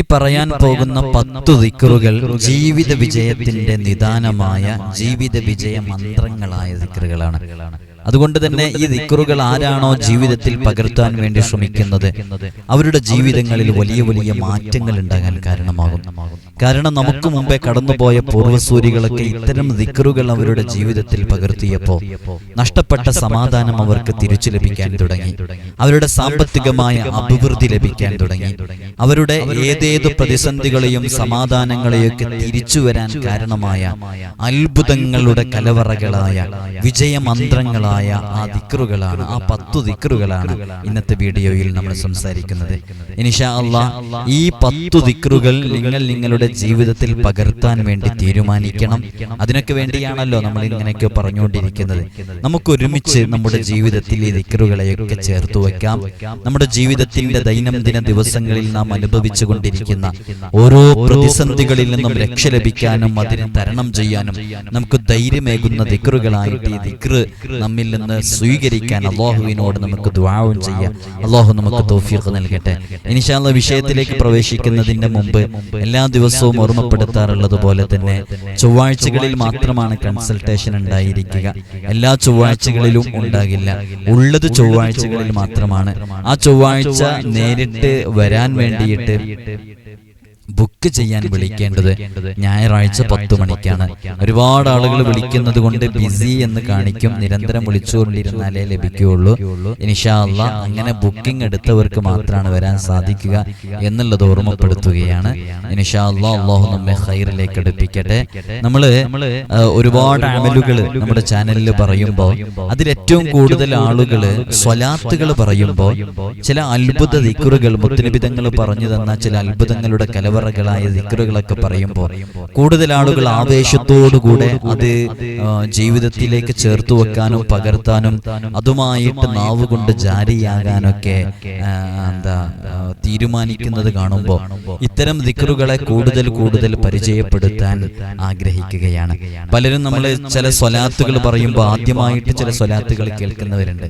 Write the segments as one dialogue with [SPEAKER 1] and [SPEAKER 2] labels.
[SPEAKER 1] ഈ പറയാൻ പോകുന്ന പത്തു ദിക്കറുകൾ ജീവിത വിജയത്തിന്റെ നിദാനമായ ജീവിത വിജയ മന്ത്രങ്ങളായ ദിക്റുകളാണ്. അതുകൊണ്ട് തന്നെ ഈ ദിക്റുകൾ ആരാണോ ജീവിതത്തിൽ പകർത്താൻ വേണ്ടി ശ്രമിക്കുന്നത് അവരുടെ ജീവിതങ്ങളിൽ വലിയ വലിയ മാറ്റങ്ങൾ ഉണ്ടാകാൻ കാരണമാകും. കാരണം നമുക്ക് മുമ്പേ കടന്നുപോയ പൂർവസൂരികളൊക്കെ ഇത്തരം ദിക്റുകൾ അവരുടെ ജീവിതത്തിൽ പകർത്തിയപ്പോ നഷ്ടപ്പെട്ട സമാധാനം അവർക്ക് തിരിച്ചു ലഭിക്കാൻ തുടങ്ങി. അവരുടെ സാമ്പത്തികമായ അഭിവൃദ്ധി ലഭിക്കാൻ തുടങ്ങി. അവരുടെ ഏതേത് പ്രതിസന്ധികളെയും സമാധാനങ്ങളെയൊക്കെ തിരിച്ചു വരാൻ കാരണമായ അത്ഭുതങ്ങളുടെ കലവറകളായ വിജയമന്ത്രങ്ങളായ ആ ദിക്റുകളാണ് ആ പത്തു ദിക്റുകളാണ് ഇന്നത്തെ വീഡിയോയിൽ നമ്മൾ സംസാരിക്കുന്നത്. ഇനിഷാ അള്ളാ ഈ പത്തു ദിക്റുകൾ നിങ്ങൾ നിങ്ങളുടെ ജീവിതത്തിൽ പകർത്താൻ വേണ്ടി തീരുമാനിക്കണം. അതിനൊക്കെ വേണ്ടിയാണല്ലോ നമ്മൾ ഇങ്ങനെയൊക്കെ പറഞ്ഞുകൊണ്ടിരിക്കുന്നത്. നമുക്ക് ഒരുമിച്ച് നമ്മുടെ ജീവിതത്തിൽ ഈ ദിക്റുകളെയൊക്കെ ചേർത്ത് വെക്കാം നമ്മുടെ ജീവിതത്തിന്റെ ദൈനംദിന ദിവസങ്ങളിൽ നാം അനുഭവിച്ചു കൊണ്ടിരിക്കുന്ന ഓരോ പ്രതിസന്ധികളിൽ നിന്നും രക്ഷ ലഭിക്കാനും അതിനെ തരണം ചെയ്യാനും നമുക്ക് ധൈര്യമേകുന്ന ദിക്റുകളായിട്ട് ഈ ദിക്റ് നമ്മിൽ നിന്ന് സ്വീകരിക്കാൻ അള്ളാഹുവിനോട് നമുക്ക് ദ്വാവും ചെയ്യാം. അള്ളാഹു നമുക്ക് തൗഫീഖ് നൽകട്ടെ. ഇനിഷാല്ല വിഷയത്തിലേക്ക് പ്രവേശിക്കുന്നതിന്റെ മുമ്പ് എല്ലാ ദിവസവും ഓർമ്മപ്പെടുത്താറുള്ളത് പോലെ തന്നെ ചൊവ്വാഴ്ചകളിൽ മാത്രമാണ് കൺസൾട്ടേഷൻ ഉണ്ടായിരിക്കുക. എല്ലാ ചൊവ്വാഴ്ചകളിലും ഉണ്ടാകില്ല. ഉള്ളത് ചൊവ്വാഴ്ചകളിൽ മാത്രമാണ്. ആ ചൊവ്വാഴ്ച നേരിട്ട് വരാൻ വേണ്ടിയിട്ട് ബുക്ക് ചെയ്യാൻ വിളിക്കേണ്ടത് ഞായറാഴ്ച പത്ത് മണിക്കാണ്. ഒരുപാട് ആളുകൾ വിളിക്കുന്നത് കൊണ്ട് ബിസി എന്ന് കാണിക്കും. നിരന്തരം വിളിച്ചുകൊണ്ടിരുന്നാലേ ലഭിക്കുകയുള്ളൂ. ഇനിഷാല്ല അങ്ങനെ ബുക്കിംഗ് എടുത്തവർക്ക് മാത്രമാണ് വരാൻ സാധിക്കുക എന്നുള്ളത് ഓർമ്മപ്പെടുത്തുകയാണ്. ഇനിഷാല്ല അള്ളാഹു നമ്മെ ഹൈറിലേക്ക് എടുപ്പിക്കട്ടെ നമ്മൾ ഒരുപാട് അമലുകൾ നമ്മുടെ ചാനലിൽ പറയുമ്പോൾ അതിലേറ്റവും കൂടുതൽ ആളുകൾ സ്വലാത്തുകൾ പറയുമ്പോൾ ചില അത്ഭുത ദിക്കുറുകൾ മുത്തുനിബിതങ്ങൾ പറഞ്ഞു തന്ന ചില അത്ഭുതങ്ങളുടെ കലവറകളായ ദിക്കറുകളൊക്കെ പറയുമ്പോൾ കൂടുതൽ ആളുകൾ ആവേശത്തോടുകൂടെ അത് ജീവിതത്തിലേക്ക് ചേർത്ത് വെക്കാനും പകർത്താനും അതുമായിട്ട് നാവ് കൊണ്ട് ജാരിയാകാനൊക്കെ എന്താ തീരുമാനിക്കുന്നത് കാണുമ്പോൾ ഇത്തരം ദിക്കറുകളെ കൂടുതൽ കൂടുതൽ പരിചയപ്പെടുത്താൻ ആഗ്രഹിക്കുകയാണ്. പലരും നമ്മൾ ചില സ്വലാത്തുകൾ പറയുമ്പോൾ ആദ്യമായിട്ട് ചില സ്വലാത്തുകൾ കേൾക്കുന്നവരുണ്ട്.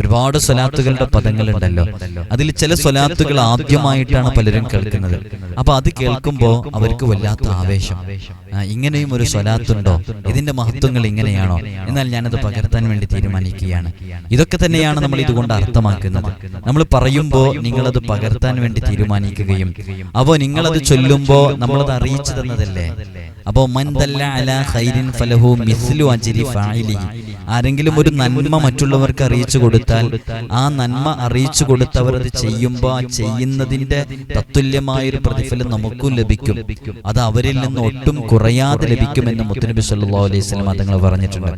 [SPEAKER 1] ഒരുപാട് സ്വലാത്തുകളുടെ പദങ്ങൾ ഉണ്ടല്ലോ അതിൽ ചില സ്വലാത്തുകൾ ആദ്യമായിട്ടാണ് പലരും കേൾക്കുന്നത്. അപ്പൊ അത് കേൾക്കുമ്പോൾ അവർക്ക് വല്ലാത്ത ആവേശം. ഇങ്ങനെയും ഒരു സ്വലാത്തുണ്ടോ? ഇതിന്റെ മഹത്വങ്ങൾ ഇങ്ങനെയാണോ? എന്നാൽ ഞാനത് പകർത്താൻ വേണ്ടി തീരുമാനിക്കുകയാണ്. ഇതൊക്കെ തന്നെയാണ് നമ്മൾ ഇതുകൊണ്ട് അർത്ഥമാക്കുന്നത്. നമ്മൾ പറയുമ്പോൾ നിങ്ങളത് പകർത്താൻ വേണ്ടി തീരുമാനിക്കുകയും അപ്പോൾ നിങ്ങളത് ചൊല്ലുമ്പോൾ നമ്മളത് അറിയിച്ചു തന്നതല്ലേ? അപ്പോ മൻദല്ല അലാ ഖൈരിൻ ഫലഹു മിസ്ലു അജ്രി ഫായിലിഹി ആരെങ്കിലും ഒരു നന്മ മറ്റുള്ളവർക്ക് അറിയിച്ചു കൊടുത്താൽ ആ നന്മ അറിയിച്ചു കൊടുത്തവർ അത് ചെയ്യുമ്പോൾ ആ ചെയ്യുന്നതിന്റെ തത്തുല്യമായ ഒരു പ്രതിഫലം നമുക്കും ലഭിക്കും. അത് അവരിൽ നിന്ന് ഒട്ടും കുറയാതെ ലഭിക്കുമെന്ന് മുത്തനബി സല്ലാ അലൈഹി വസല്ലം തങ്ങൾ പറഞ്ഞിട്ടുണ്ട്.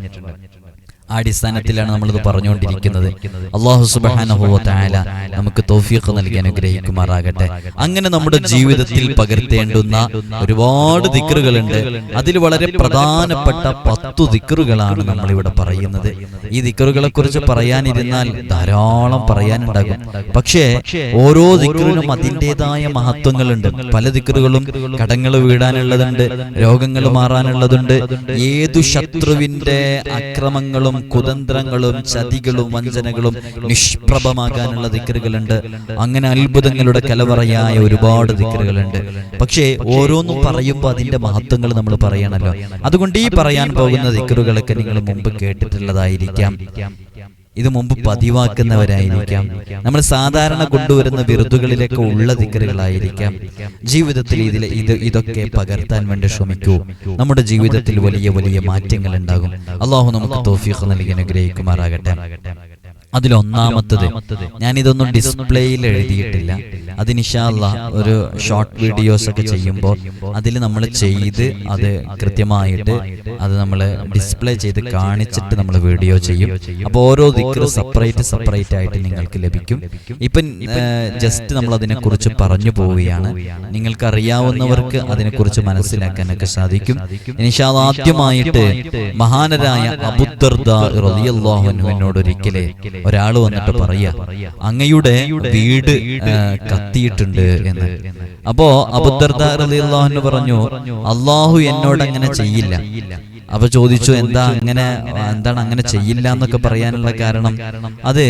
[SPEAKER 1] ആ അടിസ്ഥാനത്തിലാണ് നമ്മളിത് പറഞ്ഞുകൊണ്ടിരിക്കുന്നത്. അള്ളാഹു സുബാനഹുല നമുക്ക് തോഫിയൊക്കെ നൽകി അനുഗ്രഹിക്കുമാറാകട്ടെ. അങ്ങനെ നമ്മുടെ ജീവിതത്തിൽ പകർത്തേണ്ടുന്ന ഒരുപാട് ദിക്കറുകളുണ്ട് അതിൽ വളരെ പ്രധാനപ്പെട്ട പത്തു ദിക്കറുകളാണ് നമ്മളിവിടെ പറയുന്നത്. ഈ ദിക്കറുകളെ കുറിച്ച് പറയാനിരുന്നാൽ ധാരാളം പറയാനുണ്ടാകും. പക്ഷേ ഓരോ ദിക്കറിനും അതിന്റെതായ മഹത്വങ്ങളുണ്ട്. പല ദിക്കറുകളും കടങ്ങൾ വീടാനുള്ളതുണ്ട് രോഗങ്ങൾ മാറാനുള്ളതുണ്ട്. ഏതു ശത്രുവിന്റെ അക്രമങ്ങളും കുതന്ത്രങ്ങളും ചതികളും വഞ്ചനകളും നിഷ്പ്രഭമാകാനുള്ള ദിക്കറുകളുണ്ട് അങ്ങനെ അത്ഭുതങ്ങളുടെ കലവറയായ ഒരുപാട് ദിക്കറുകളുണ്ട് പക്ഷേ ഓരോന്നും പറയുമ്പോൾ അതിന്റെ മഹത്വങ്ങൾ നമ്മൾ പറയണല്ലോ അതുകൊണ്ട് ഈ പറയാൻ പോകുന്ന ദിക്കറുകളൊക്കെ നിങ്ങൾ മുമ്പ് കേട്ടിട്ടുള്ളതായിരിക്കാം. ഇത് മുമ്പ് പതിവാക്കുന്നവരായിരിക്കാം. നമ്മൾ സാധാരണ കൊണ്ടുവരുന്ന വിരുദുകളിലൊക്കെ ഉള്ള ദിക്കറുകളായിരിക്കാം. ജീവിതത്തിൽ ഇതിൽ ഇത് ഇതൊക്കെ പകർത്താൻ വേണ്ടി ശ്രമിക്കൂ. നമ്മുടെ ജീവിതത്തിൽ വലിയ വലിയ മാറ്റങ്ങൾ ഉണ്ടാകും അള്ളാഹു നമുക്ക് തോഫീഖ് നൽകി അനുഗ്രഹിക്കുമാറാകട്ടെ. അതിലൊന്നാമത്തത് ഞാനിതൊന്നും ഡിസ്പ്ലേയിൽ എഴുതിയിട്ടില്ല. അത് നിഷാല്ല ഒരു ഷോർട്ട് വീഡിയോസ് ഒക്കെ ചെയ്യുമ്പോൾ അതിൽ നമ്മൾ ചെയ്ത് അത് കൃത്യമായിട്ട് അത് നമ്മൾ ഡിസ്പ്ലേ ചെയ്ത് കാണിച്ചിട്ട് നമ്മൾ വീഡിയോ ചെയ്യും. അപ്പോൾ ഓരോ ദിക്കർ സെപ്പറേറ്റ് സെപ്പറേറ്റ് ആയിട്ട് നിങ്ങൾക്ക് ലഭിക്കും. ഇപ്പം ജസ്റ്റ് നമ്മൾ അതിനെക്കുറിച്ച് പറഞ്ഞു പോവുകയാണ്. നിങ്ങൾക്ക് അറിയാവുന്നവർക്ക് അതിനെക്കുറിച്ച് മനസ്സിലാക്കാനൊക്കെ സാധിക്കും. നിഷാദ് ആദ്യമായിട്ട് മഹാനരായ അബുദർദ റളിയല്ലാഹുവിനോട് ഒരിക്കലേ ഒരാൾ വന്നിട്ട് പറയാ അങ്ങയുടെ വീട് കത്തിയിട്ടുണ്ട് എന്ന്. അപ്പോ അബുദർദ റളിയല്ലാഹു പറഞ്ഞു അള്ളാഹു എന്നോട് അങ്ങനെ ചെയ്യില്ല. അപ്പൊ ചോദിച്ചു എന്താ അങ്ങനെ എന്താണ് അങ്ങനെ ചെയ്യില്ല എന്നൊക്കെ പറയാനുള്ള കാരണം. അത്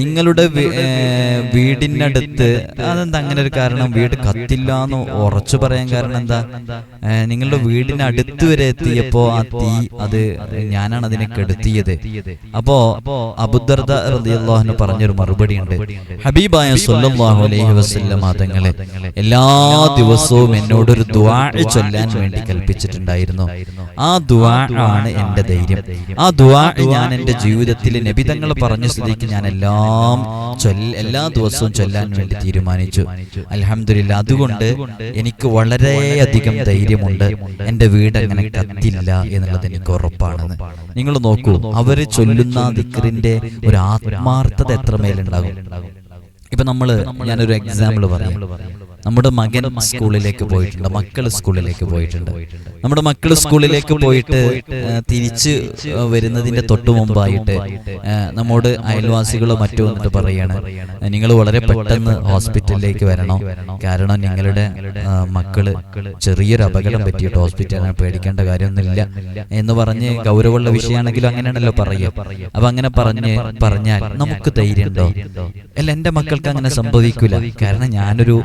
[SPEAKER 1] നിങ്ങളുടെ വീടിനടുത്ത് അതെന്താ അങ്ങനെ ഒരു കാരണം? വീട് കത്തില്ല എന്ന് ഉറച്ചു പറയാൻ കാരണം എന്താ? നിങ്ങളുടെ വീടിനടുത്ത് വരെ എത്തിയപ്പോ ആ തീ അത് ഞാനാണ് അതിനെ കെടുത്തിയത്. അപ്പോ അബുദർദ പറഞ്ഞൊരു മറുപടി ഉണ്ട്. ഹബീബായ സല്ലല്ലാഹു അലൈഹി വസല്ലം എല്ലാ ദിവസവും എന്നോടൊരു ദ്വാഴ ചൊല്ലാൻ വേണ്ടി കൽപ്പിച്ചിട്ടുണ്ടായിരുന്നു. ആ ദുആ ആണ് എന്റെ ധൈര്യം ആ ദുവാ ഞാൻ എന്റെ ജീവിതത്തിൽ നബിതങ്ങൾ പറഞ്ഞ സ്ഥിതിക്ക് ഞാൻ എല്ലാം എല്ലാ ദിവസവും ചൊല്ലാൻ വേണ്ടി തീരുമാനിച്ചു. അലഹമില്ല അതുകൊണ്ട് എനിക്ക് വളരെയധികം ധൈര്യമുണ്ട്. എന്റെ വീട് അങ്ങനെ കത്തില്ല എന്നുള്ളത് എനിക്ക് ഉറപ്പാണെന്ന് നിങ്ങൾ നോക്കൂ അവർ ചൊല്ലുന്ന ദിക്റിന്റെ ഒരു ആത്മാർത്ഥത എത്ര മേലുണ്ടാകും? ഇപ്പൊ നമ്മൾ ഞാനൊരു എക്സാമ്പിൾ പറയാം. നമ്മുടെ മകൻ സ്കൂളിലേക്ക് പോയിട്ടുണ്ട് മക്കൾ സ്കൂളിലേക്ക് പോയിട്ടുണ്ട്. നമ്മുടെ മക്കൾ സ്കൂളിലേക്ക് പോയിട്ട് തിരിച്ച് വരുന്നതിന്റെ തൊട്ടു മുമ്പായിട്ട് നമ്മോട് അയൽവാസികളോ മറ്റോ എന്നിട്ട് പറയാണ് നിങ്ങൾ വളരെ പെട്ടെന്ന് ഹോസ്പിറ്റലിലേക്ക് വരണം. കാരണം നിങ്ങളുടെ മക്കൾ ചെറിയൊരു അപകടം പറ്റിയിട്ട് ഹോസ്പിറ്റലിൽ പേടിക്കേണ്ട കാര്യമൊന്നുമില്ല. എന്ന് പറഞ്ഞ് ഗൗരവമുള്ള വിഷയമാണെങ്കിലും അങ്ങനെയാണല്ലോ പറയുക. അപ്പൊ അങ്ങനെ പറഞ്ഞ് പറഞ്ഞാൽ നമുക്ക് ധൈര്യമുണ്ടോ? അല്ല എന്റെ മക്കൾക്ക് അങ്ങനെ സംഭവിക്കില്ല കാരണം ഞാനൊരു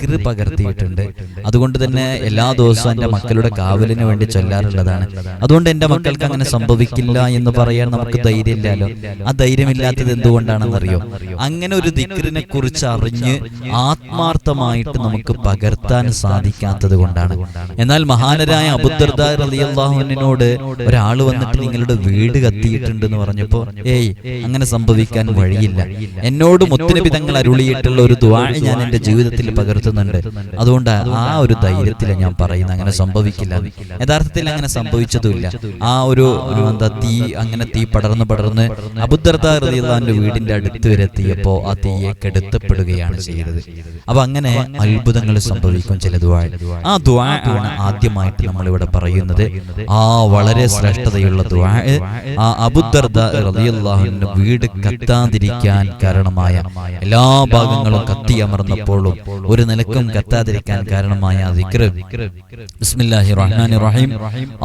[SPEAKER 1] ദിക്റ് പകർത്തിയിട്ടുണ്ട്. അതുകൊണ്ട് തന്നെ എല്ലാ ദിവസവും എന്റെ മക്കളുടെ കാവലിന് വേണ്ടി ചൊല്ലാറുള്ളതാണ്. അതുകൊണ്ട് എന്റെ മക്കൾക്ക് അങ്ങനെ സംഭവിക്കില്ല എന്ന് പറയാൻ നമുക്ക് ധൈര്യമില്ലല്ലോ. ആ ധൈര്യമില്ലാത്തത് എന്തുകൊണ്ടാണെന്നറിയോ? അങ്ങനെ ഒരു ദിക്റിനെ കുറിച്ച് അറിഞ്ഞ് ആത്മാർത്ഥമായിട്ട് നമുക്ക് പകർത്താൻ സാധിക്കാത്തത് കൊണ്ടാണ്. എന്നാൽ മഹാനരായ അബുദർദ റളിയല്ലാഹുവിനോട് ഒരാൾ വന്നിട്ട് നിങ്ങളുടെ വീട് കത്തിയിട്ടുണ്ട് എന്ന് പറഞ്ഞപ്പോ ഏയ് അങ്ങനെ സംഭവിക്കാൻ വഴിയില്ല. എന്നോട് മുത്തുനബി തങ്ങൾ അരുളിയിട്ടുള്ള ഒരു ദ്വാഴ ഞാൻ എന്റെ ജീവിതത്തിൽ പകർത്തുന്നുണ്ട് അതുകൊണ്ട് ആ ഒരു ധൈര്യത്തിൽ ഞാൻ പറയുന്നത് അങ്ങനെ സംഭവിക്കില്ല. യഥാർത്ഥത്തിൽ അങ്ങനെ സംഭവിച്ചതുമില്ല. ആ ഒരു എന്താ തീ അങ്ങനെ തീ പടർന്ന് പടർന്ന് അബുദർദ റളിയല്ലാഹുവിന്റെ വീടിന്റെ അടുത്ത് വരെ എത്തിയപ്പോ ആ തീയെ കെടുത്തപ്പെടുകയാണ് ചെയ്തത്. അപ്പൊ അങ്ങനെ അത്ഭുതങ്ങൾ സംഭവിക്കും ചില ദ്വാ ആ ദ്വാ ആണ് ആദ്യമായിട്ട് നമ്മൾ ഇവിടെ പറയുന്നത്. ആ വളരെ ശ്രേഷ്ഠതയുള്ള ദ്വാ ആ റളിയല്ലാഹുവിന്റെ വീട് കത്താതിരിക്കാൻ കാരണമായ എല്ലാ ഭാഗങ്ങളും കത്തിയമർന്നപ്പോഴും ഒരു നിലക്കും കത്താതിരിക്കാൻ കാരണമായ ആ ദിക്റ് ബിസ്മില്ലാഹി റഹ്മാനി റഹീം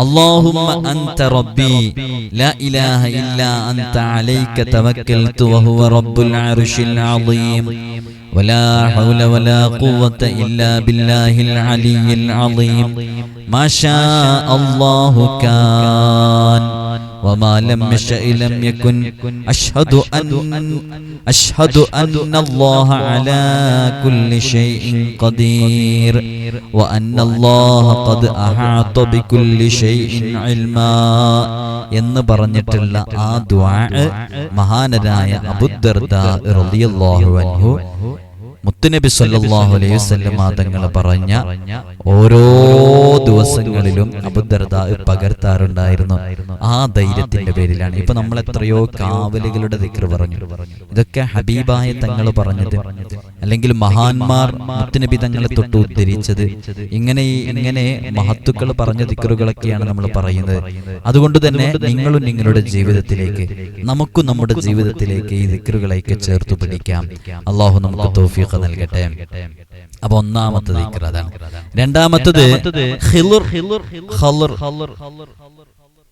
[SPEAKER 1] അല്ലാഹുമ്മ അൻത റബ്ബി ലാ ഇലാഹ ഇല്ലാ അൻത അലൈക തവക്കൽതു വഹുവ റബ്ബുൽ അർശിൽ അളീം ولا حول ولا قوة إلا بالله العلي العظيم ما شاء الله كان وما لم يشأ لم يكن أشهد أن أشهد أن الله على كل شيء قدير وأن الله قد أحاط بكل شيء علما എന്ന് പറഞ്ഞിട്ടുള്ള ആ ദ്വാ മഹാനരായ അബുദർദ റളിയല്ലാഹു അൻഹു മുത്തുനബി സല്ലാഹു അലൈഹി വസല്ലമ തങ്ങൾ പറഞ്ഞ ഓരോ ദിവസങ്ങളിലും അബുദർദ പകർത്താറുണ്ടായിരുന്നു. ആ ധൈര്യത്തിന്റെ പേരിലാണ്. ഇപ്പൊ നമ്മൾ എത്രയോ കാവലുകളുടെ ദിക്ർ പറഞ്ഞു. ഇതൊക്കെ ഹബീബായ തങ്ങൾ പറഞ്ഞത്. അല്ലെങ്കിൽ മഹാന്മാർ മുത്തുനബി തങ്ങളെ തൊട്ട് ഉദ്ധരിച്ചത്. ഇങ്ങനെ ഇങ്ങനെ മഹത്തുക്കൾ പറഞ്ഞ ദിക്കറുകളൊക്കെയാണ് നമ്മൾ പറയുന്നത്. അതുകൊണ്ട് തന്നെ നിങ്ങളും നിങ്ങളുടെ ജീവിതത്തിലേക്ക് നമുക്കും നമ്മുടെ ജീവിതത്തിലേക്ക് ഈ ദിക്കറുകളൊക്കെ ചേർത്ത് പിടിക്കാം. അള്ളാഹു നമുക്ക് തോഫീഖ് നൽകട്ടെ. അപ്പൊ ഒന്നാമത്തെ ദിക്ർ അതാണ് രണ്ടാമത്തത് ഖിളുർ ഖളുർ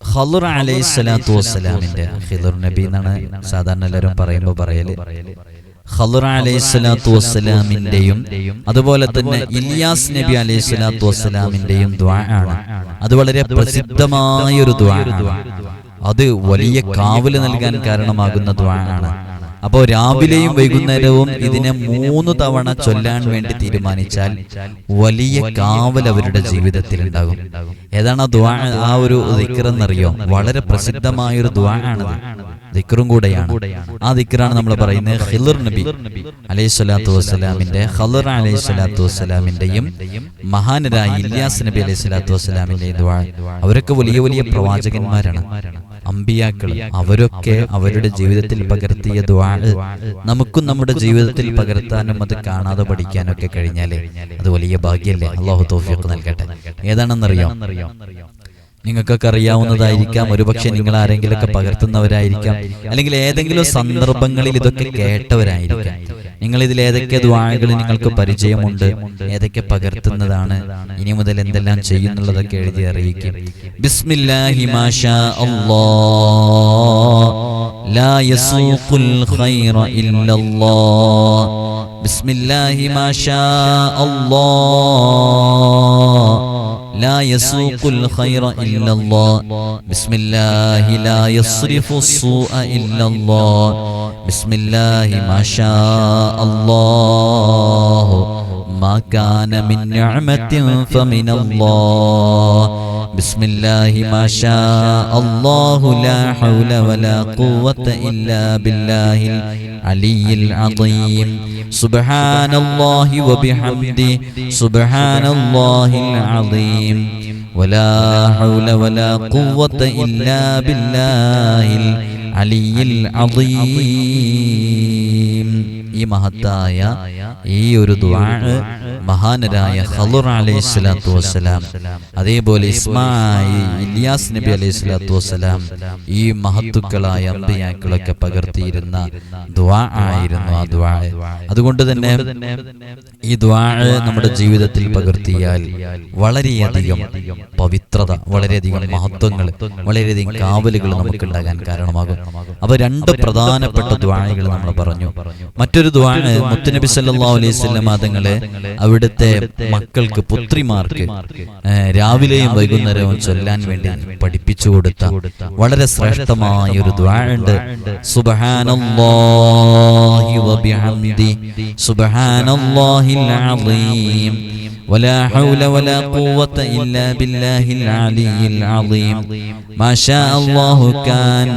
[SPEAKER 1] ഖളുർ അലൈഹി സ്വലാത്തു വസ്സലാമിന്റെ ഖിളുർ നബി എന്നാണ് സാധാരണ എല്ലാവരും പറയുമ്പോൾ പറയൽ. ഖളുർ അലൈഹി സ്വലാത്തു വസ്സലാമിന്റെയും അതുപോലെ തന്നെ ഇലിയാസ് നബി അലൈഹി സ്വലാത്തു വസ്സലാമിന്റെയും ദ്വാ ആണ്. അത് വളരെ പ്രസിദ്ധമായ ഒരു ദ്വാ അത് വലിയ കാവൽ നൽകാൻ കാരണമാകുന്ന ദ്വാ ആണ്. അപ്പോൾ രാവിലെയും വൈകുന്നേരവും ഇതിനെ മൂന്ന് തവണ ചൊല്ലാൻ വേണ്ടി തീരുമാനിച്ചാൽ വലിയ കാവൽ അവരുടെ ജീവിതത്തിൽ ഉണ്ടാകും. ഏതാണ് ആ ദ്വാ ആ ഒരു ദിക്കറെന്നറിയോ വളരെ പ്രസിദ്ധമായ ഒരു ദ്വാ ആണത്. ദിക്റും കൂടെയാണ് ആ ദിക്റാണ് നമ്മൾ പറയുന്നത് ഹിലർ നബി. അലൈഹി സ്വലാത്തു വസ്സലാമിന്റെ ഖലർ അലൈഹി സ്വലാത്തു വസ്സലാമിന്റെയും മഹാനരായ ഇല്യാസ് നബി അലൈഹി സ്വലാത്തു വസ്സലാമിന്റെയും അവരൊക്കെ വലിയ വലിയ പ്രവാചകന്മാരാണ്. അമ്പിയാക്കൾ അവരൊക്കെ അവരുടെ ജീവിതത്തിൽ പകർത്തിയ ദ്വാ നമുക്കും നമ്മുടെ ജീവിതത്തിൽ പകർത്താനും അത് കാണാതെ പഠിക്കാനൊക്കെ കഴിഞ്ഞാലേ അത് വലിയ ഭാഗ്യല്ലേ? അള്ളാഹു തോഫിയൊക്കെ നൽകട്ടെ. ഏതാണെന്നറിയാം? നിങ്ങൾക്കൊക്കെ അറിയാവുന്നതായിരിക്കാം. ഒരുപക്ഷെ നിങ്ങൾ ആരെങ്കിലുമൊക്കെ പകർത്തുന്നവരായിരിക്കാം. അല്ലെങ്കിൽ ഏതെങ്കിലും സന്ദർഭങ്ങളിൽ ഇതൊക്കെ കേട്ടവരായിരിക്കാം. നിങ്ങൾ ഇതിൽ ഏതൊക്കെ ദ്വാഴകൾ നിങ്ങൾക്ക് പരിചയമുണ്ട്? ഏതൊക്കെ പകർത്തുന്നതാണ്? ഇനി മുതൽ എന്തെല്ലാം ചെയ്യുന്നുള്ളതൊക്കെ എഴുതി അറിയിക്കും. ബിസ്മില്ലാഹി മാഷാ അല്ലാഹ്. ലാ യസൂഖുൽ ഖൈറ ഇല്ലല്ലാഹ്. ബിസ്മില്ലാഹി മാഷാ അല്ലാഹ്. لا يسوق الخير إلا الله. بسم الله لا يصرف السوء إلا الله. بسم الله ما شاء الله. ما كان من نعمة فمن الله. بسم الله ما شاء الله لا حول ولا قوة إلا بالله العلي العظيم سبحان الله وبحمده سبحان الله العظيم ولا حول ولا قوة إلا بالله العلي العظيم ഈ മഹത്തായ ഈ ഒരു മഹാനരായ ഹലുർ അലൈഹി സ്വലാത്തു വസ്സലാം. അതേപോലെ ഇസ്മായിൽ ഇലിയാസ് നബി അലൈഹി സ്വലാത്തു വസ്സലാം ഈ മഹത്തുക്കളായ അമ്പിയാക്കളൊക്കെ പകർത്തിയിരുന്ന ദ്വാ ആയിരുന്നു ആ ദ്വാ അതുകൊണ്ട് തന്നെ ഈ ദുആ നമ്മുടെ ജീവിതത്തിൽ പകർത്തിയാൽ വളരെയധികം പവിത്രത വളരെയധികം മഹത്വങ്ങൾ വളരെയധികം കാവലുകൾ നമുക്ക് ഉണ്ടാകാൻ കാരണമാകും. അപ്പൊ രണ്ട് പ്രധാനപ്പെട്ട ദ്വാഴകൾ നമ്മൾ പറഞ്ഞു. മറ്റൊരു ദ്വാണ് മുത്തുനബി സല്ലല്ലാഹു അലൈഹി വസല്ലം തങ്ങള് അവിടുത്തെ മക്കൾക്ക് പുത്രിമാർക്ക് ഏ, രാവിലെയും വൈകുന്നേരവും ചൊല്ലാൻ വേണ്ടി പഠിപ്പിച്ചു കൊടുത്ത വളരെ ശ്രേഷ്ഠമായ ഒരു ദ്വാഴുണ്ട് സുബ്ഹാനല്ലാഹി വബിഹംദി സുബ്ഹാനല്ലാഹിൽ അളീം ولا حول ولا قوة إلا بالله العلي العظيم ما شاء الله كان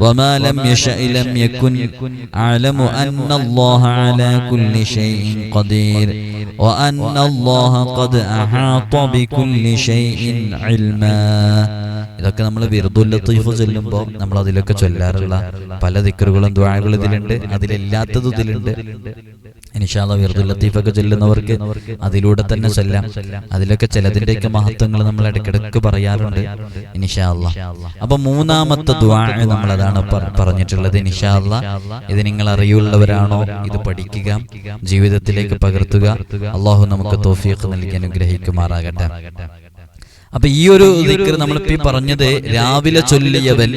[SPEAKER 1] وما لم يشأ لم يكن أعلم أن الله على كل شيء قدير وأن الله قد أحاط بكل شيء علما ഇതൊക്കെ നമ്മൾ വിറുദുൽ ലത്തീഫ് ചൊല്ലുമ്പോൾ നമ്മൾ അതിലൊക്കെ ചൊല്ലാറുള്ള പല ദിക്കറുകളും ദ്വാഴകളും ഇതിലുണ്ട് അതിലില്ലാത്തത് ഇതിലുണ്ട് ഇനിഷാല്ല വിറുദുൽ ലത്തീഫൊക്കെ ചൊല്ലുന്നവർക്ക് അതിലൂടെ തന്നെ ചൊല്ലാം അതിലൊക്കെ ചിലതിന്റെയൊക്കെ മഹത്വങ്ങൾ നമ്മൾ ഇടയ്ക്കിടയ്ക്ക് പറയാറുണ്ട് ഇനിഷാല്ല അപ്പൊ മൂന്നാമത്തെ ദ്വാ നമ്മൾ പ- പറഞ്ഞിട്ടുള്ളത്. ഇനിഷാല്ല ഇത് നിങ്ങൾ അറിയുള്ളവരാണോ ഇത് പഠിക്കുക ജീവിതത്തിലേക്ക് പകർത്തുക. അള്ളാഹു നമുക്ക് തോഫിയൊക്കെ നൽകി അനുഗ്രഹിക്കുമാറാകട്ടെ. അപ്പൊ ഈ ഒരു നമ്മളിപ്പോ പറഞ്ഞത് രാവിലെ ചൊല്ലിയവൻ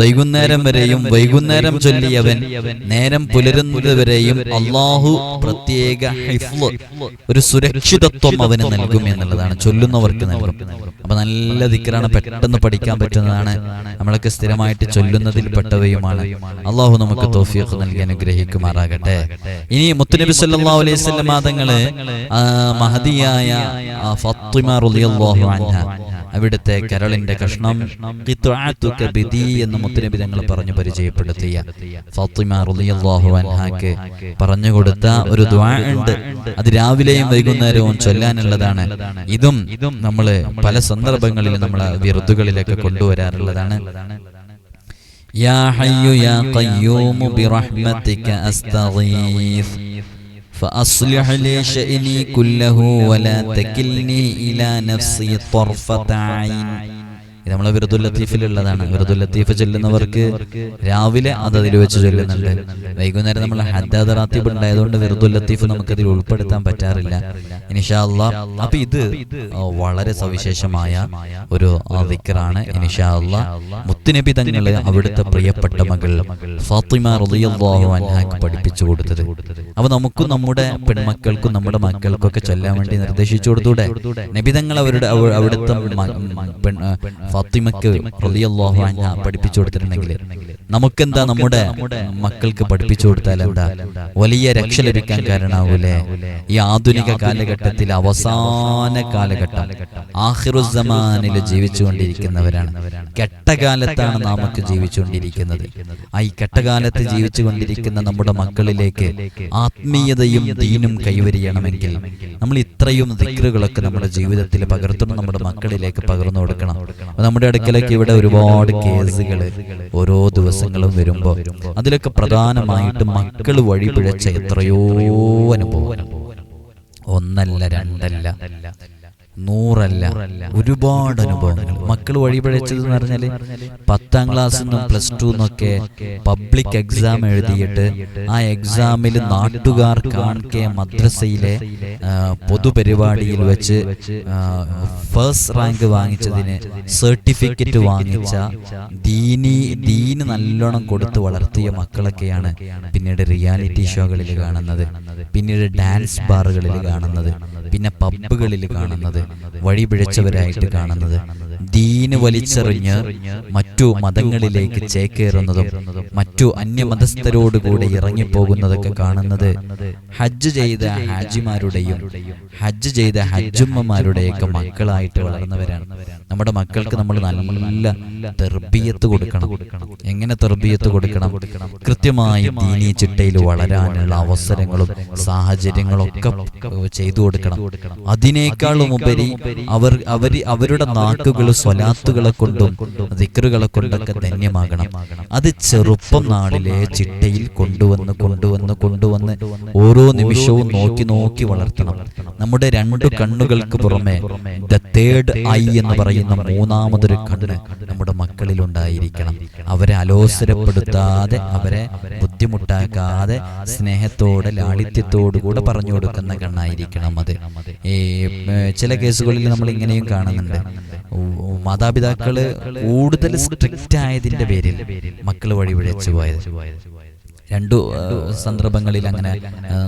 [SPEAKER 1] വൈകുന്നേരം വരെയും വൈകുന്നേരം ചൊല്ലിയവൻ നേരം പുലരുന്നത് വരെയും അള്ളാഹു പ്രത്യേക ഒരു സുരക്ഷിതത്വം അവന് നൽകും എന്നുള്ളതാണ് ചൊല്ലുന്നവർക്ക് നൽകും. അപ്പൊ നല്ല ദിക്കറാണ് പെട്ടെന്ന് പഠിക്കാൻ പറ്റുന്നതാണ്. നമ്മളൊക്കെ സ്ഥിരമായിട്ട് ചൊല്ലുന്നതിൽ പെട്ടവയുമാണ്. അള്ളാഹു നമുക്ക് തോഫിയൊക്കെ നൽകി അനുഗ്രഹിക്കുമാറാകട്ടെ. ഇനി മുത്തുനബി സല്ലാ അലൈഹി വസല്ലം മാതങ്ങൾ മഹദിയായ ആ ഫാത്തിമ റളിയല്ലാഹു അൻഹ. അവിടുത്തെ കരളിന്റെ കഷ്ണം ഖിത്അത്തുക ബിദി എന്ന് മുത്തുനബി തങ്ങൾ പറഞ്ഞു പരിചയപ്പെടുത്തിയ ഫാത്തിമ റളിയല്ലാഹു അൻഹാക്ക് പറഞ്ഞു കൊടുത്ത ഒരു ദുആ ഉണ്ട് അത് രാവിലെയും വൈകുന്നേരവും ചൊല്ലാനുള്ളതാണ് ഇതും നമ്മൾ പല സന്ദർഭങ്ങളിലും നമ്മൾ വിറുതുകളിലൊക്കെ കൊണ്ടുവരാറുള്ളതാണ് يا حي يا قيوم برحمتك أستغيث فأصلح لي شأني كله ولا تكلني إلى نفسي طرفة عين. ഇത് നമ്മളെ വിറുദുൽ ലത്തീഫിലുള്ളതാണ്. വിറുദുൽ ലത്തീഫ് ചൊല്ലുന്നവർക്ക് രാവിലെ അത് അതിൽ വെച്ച് ചൊല്ലുന്നുണ്ട്. വൈകുന്നേരം നമ്മൾ ഹദ്ദാദ് റാത്തീബ് ഉണ്ടായതുകൊണ്ട് വിറുദുൽ ലത്തീഫ് നമുക്കതിൽ ഉൾപ്പെടുത്താൻ പറ്റാറില്ല. ഇനിഷാ അള്ളാ അപ്പൊ ഇത് വളരെ സവിശേഷമായ ഒരു ദിക്കറാണ് ഇനിഷാ അല്ലാ മുത്തുനബി തങ്ങൾ അവിടുത്തെ പ്രിയപ്പെട്ട മകൾ ഫാത്തിമ റളിയല്ലാഹു പഠിപ്പിച്ചു കൊടുത്തത്. അപ്പൊ നമുക്കും നമ്മുടെ പെൺമക്കൾക്കും നമ്മുടെ മക്കൾക്കൊക്കെ ചൊല്ലാൻ വേണ്ടി നിർദ്ദേശിച്ചു കൊടുത്തൂടെ? നബിതങ്ങൾ അവരുടെ അവ- അവിടുത്തെ ഫാത്തിമക്ക് റളിയല്ലാഹു അൻഹ പഠിപ്പിച്ചു കൊടുത്തിട്ടുണ്ടെങ്കിൽ നമുക്കെന്താ നമ്മുടെ മക്കൾക്ക് പഠിപ്പിച്ചു കൊടുത്താൽ എന്താ? വലിയ രക്ഷ ലഭിക്കാൻ കാരണാവൂലേ ഈ ആധുനിക കാലഘട്ടത്തിൽ അവസാന കാലഘട്ടം. ആഹിറുസമാനിൽ ജീവിച്ചുകൊണ്ടിരിക്കുന്നവരാണ്. കെട്ടകാലത്താണ് നാമൊക്കെ ജീവിച്ചുകൊണ്ടിരിക്കുന്നത്. ആ ഈ കെട്ടകാലത്ത് ജീവിച്ചുകൊണ്ടിരിക്കുന്ന നമ്മുടെ മക്കളിലേക്ക് ആത്മീയതയും ദീനും കൈവരിയണമെങ്കിൽ നമ്മൾ ഇത്രയും ദിക്റുകളൊക്കെ നമ്മുടെ ജീവിതത്തിൽ പകർത്തണം നമ്മുടെ മക്കളിലേക്ക് പകർന്നു കൊടുക്കണം. നമ്മുടെ അടുക്കലേക്ക് ഇവിടെ ഒരുപാട് കേസുകൾ ഓരോ ദിവസങ്ങളും വരുമ്പോൾ അതിലൊക്കെ പ്രധാനമായിട്ട് മക്കൾ വഴി പിഴച്ച എത്രയോ അനുഭവം ഒന്നല്ല രണ്ടല്ല. നൂറല്ല. ഒരുപാട് അനുഭവങ്ങൾ. മക്കൾ വഴിപഴച്ചത് എന്ന് പറഞ്ഞാൽ പത്താം ക്ലാസ്സിൽ നിന്നും പ്ലസ് ടു നിന്നൊക്കെ പബ്ലിക് എക്സാം എഴുതിയിട്ട് ആ എക്സാമിൽ നാട്ടുകാർ കാണിക്കെ മദ്രസയിലെ പൊതുപരിപാടിയിൽ വെച്ച് ഫസ്റ്റ് റാങ്ക് വാങ്ങിച്ചതിന് സർട്ടിഫിക്കറ്റ് വാങ്ങിച്ച ദീനി ദീന് നല്ലോണം കൊടുത്ത് വളർത്തിയ മക്കളൊക്കെയാണ് പിന്നീട് റിയാലിറ്റി ഷോകളിൽ കാണുന്നത്. പിന്നീട് ഡാൻസ് ബാറുകളിൽ കാണുന്നത്. പിന്നെ പബ്ബുകളിൽ കാണുന്നത് വഴിപിഴച്ചവരായിട്ട് കാണുന്നത്. ദീന് വലിച്ചെറിഞ്ഞ് മറ്റു മതങ്ങളിലേക്ക് ചേക്കേറുന്നതും മറ്റു അന്യമതസ്ഥരോടുകൂടി ഇറങ്ങിപ്പോകുന്നതൊക്കെ കാണുന്നത് ഹജ്ജ് ചെയ്ത ഹാജിമാരുടെയും ഹജ്ജ് ചെയ്ത ഹജ്ജുമ്മമാരുടെയൊക്കെ മക്കളായിട്ട് വളർന്നവരാണ്. നമ്മുടെ മക്കൾക്ക് നമ്മൾ നല്ല തെർബിയത്ത് കൊടുക്കണം. എങ്ങനെ തെർബിയത്ത് കൊടുക്കണം? കൃത്യമായി ദീനീ ചിട്ടയിൽ വളരാനുള്ള അവസരങ്ങളും സാഹചര്യങ്ങളും ഒക്കെ ചെയ്തു കൊടുക്കണം. അതിനേക്കാളും ഉപരി അവർ അവർ അവരുടെ നാക്കുകൾ സ്വലാത്തുകളെ കൊണ്ടും ദിക്കറുകളെ കൊണ്ടൊക്കെ ധന്യമാകണം. അത് ചെറുപ്പം നാളിലെ ചിട്ടയിൽ കൊണ്ടുവന്ന് കൊണ്ടുവന്ന് കൊണ്ടുവന്ന് ഓരോ നിമിഷവും നോക്കി നോക്കി വളർത്തണം. നമ്മുടെ രണ്ടു കണ്ണുകൾക്ക് പുറമെ ദ തേർഡ് ഐ എന്ന് പറയുന്ന മൂന്നാമതൊരു കണ്ണ് നമ്മുടെ മക്കളിൽ ഉണ്ടായിരിക്കണം. അവരെ അലോസരപ്പെടുത്താതെ അവരെ ബുദ്ധിമുട്ടാക്കാതെ സ്നേഹത്തോടെ ലാളിത്യത്തോടു കൂടെ പറഞ്ഞു കൊടുക്കുന്ന കണ്ണായിരിക്കണം അത്. ഈ ചില കേസുകളിൽ നമ്മൾ ഇങ്ങനെയും കാണുന്നുണ്ട്. മാതാപിതാക്കൾ കൂടുതൽ സ്ട്രിക്റ്റ് ആയതിന്റെ പേരിൽ മക്കൾ വഴി വിഴച്ചു പോയത്. രണ്ടു സന്ദർഭങ്ങളിൽ അങ്ങനെ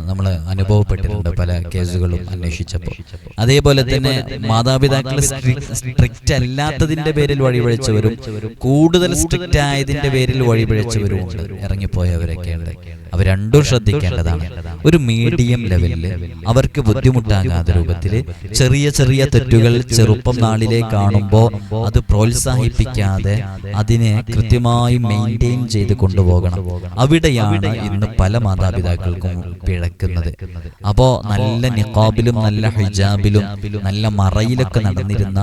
[SPEAKER 1] നമ്മൾ അനുഭവപ്പെട്ടിട്ടുണ്ട് പല കേസുകളും അന്വേഷിച്ചപ്പോൾ. അതേപോലെ തന്നെ മാതാപിതാക്കൾ സ്ട്രിക്റ്റ് അല്ലാത്തതിന്റെ പേരിൽ വഴിപഴിച്ചവരും കൂടുതൽ സ്ട്രിക്റ്റ് ആയതിന്റെ പേരിൽ വഴിപഴിച്ചവരും ഉണ്ട് ഇറങ്ങിപ്പോയവരൊക്കെ ഉണ്ട് അവർ രണ്ടും ശ്രദ്ധിക്കേണ്ടതാണ്. ഒരു മീഡിയം ലെവലിൽ അവർക്ക് ബുദ്ധിമുട്ടാകാത്ത രൂപത്തിൽ ചെറിയ ചെറിയ തെറ്റുകൾ ചെറുപ്പം നാളിലെ കാണുമ്പോൾ അത് പ്രോത്സാഹിപ്പിക്കാതെ അതിനെ കൃത്യമായി മെയിന്റെയിൻ ചെയ്ത് കൊണ്ടുപോകണം. അവിടെയാണ് ഇന്ന് പല മാതാപിതാക്കൾക്കും പിഴക്കുന്നത്. അപ്പോ നല്ല നിഖാബിലും നല്ല ഹിജാബിലും നല്ല മറയിലൊക്കെ നടന്നിരുന്ന